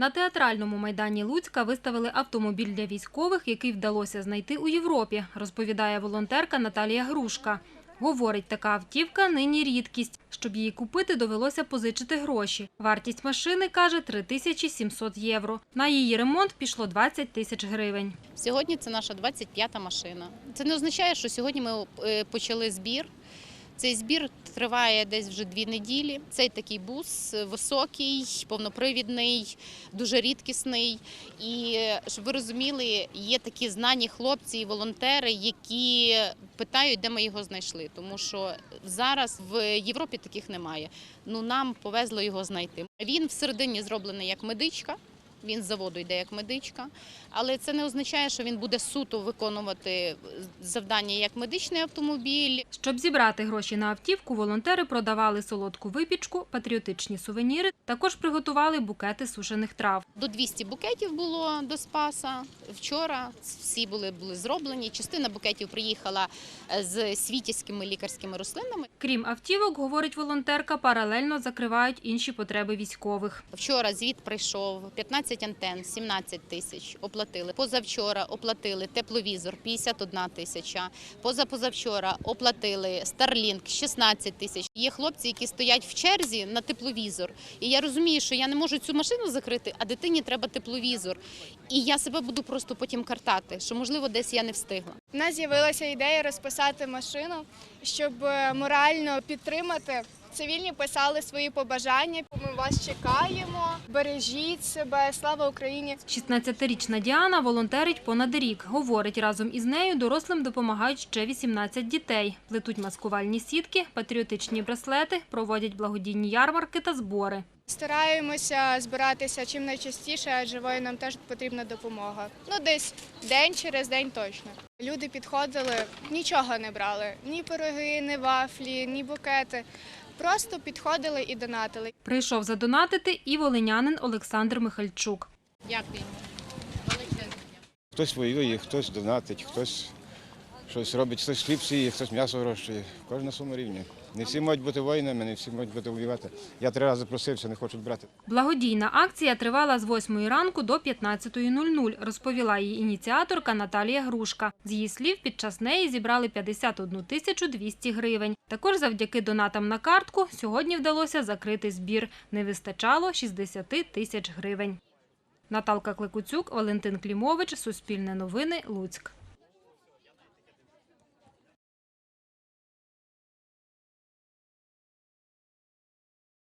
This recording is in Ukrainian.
На театральному майдані Луцька виставили автомобіль для військових, який вдалося знайти у Європі, розповідає волонтерка Наталія Грушка. Говорить, така автівка нині рідкість. Щоб її купити, довелося позичити гроші. Вартість машини, каже, 3700 євро. На її ремонт пішло 20 тисяч гривень. Сьогодні це наша 25-та машина. Це не означає, що сьогодні ми е, почали збір. Цей збір триває десь вже дві неділі. Цей такий бус високий, повнопривідний, дуже рідкісний. І щоб ви розуміли, є такі знані хлопці і волонтери, які питають, де ми його знайшли. Тому що зараз в Європі таких немає. Ну нам повезло його знайти. Він всередині зроблений як медичка. Він з заводу йде як медичка, але це не означає, що він буде суто виконувати завдання як медичний автомобіль. Щоб зібрати гроші на автівку, волонтери продавали солодку випічку, патріотичні сувеніри, також приготували букети сушених трав. До 200 букетів було до Спаса. Вчора всі були, були зроблені. Частина букетів приїхала е, з світівськими лікарськими рослинами. Крім автівок, говорить волонтерка, паралельно закривають інші потреби військових. Вчора звіт прийшов 15 антен, 17 тисяч оплатили. Позавчора оплатили тепловізор 51 тисяча. Позапозавчора оплатили Starlink 16 тисяч. Є хлопці, які стоять в черзі на тепловізор. І я розумію, що я не можу цю машину закрити, а дитині треба тепловізор. І я себе буду просто потім картати, що можливо десь я не встигла. У нас з'явилася ідея розписати машину, щоб е, морально підтримати. Цивільні писали свої побажання. Ми вас чекаємо. Бережіть себе. Слава Україні! 16-річна Діана волонтерить понад рік. Говорить, разом із нею дорослим допомагають ще 18 дітей. Плетуть маскувальні сітки, патріотичні браслети, проводять благодійні ярмарки та збори. Стараємося збиратися чим найчастіше, адже воїнам теж потрібна допомога. Ну, десь день через день точно. Люди підходили, нічого не брали: ні пироги, ні вафлі, ні букети. Просто підходили і донатили. Прийшов задонатити і волинянин Олександр Михальчук. Дякую. Хтось воює, хтось донатить, хтось щось робить, хтось хліб сіє, хтось м'ясо вирощує. Кожен на своєму рівні. Не всі мають бути воїнами, не всі мають бути воювати. Я три рази просився, не хочуть брати. Благодійна акція тривала з 8 ранку до 15.00, розповіла її ініціаторка Наталія Грушка. З її слів, під час неї зібрали 51 тисячу 200 гривень. Також завдяки донатам на картку сьогодні вдалося закрити збір. Не вистачало 60 тисяч гривень. Наталка Клекуцюк, Валентин Клімович, Суспільне новини, Луцьк.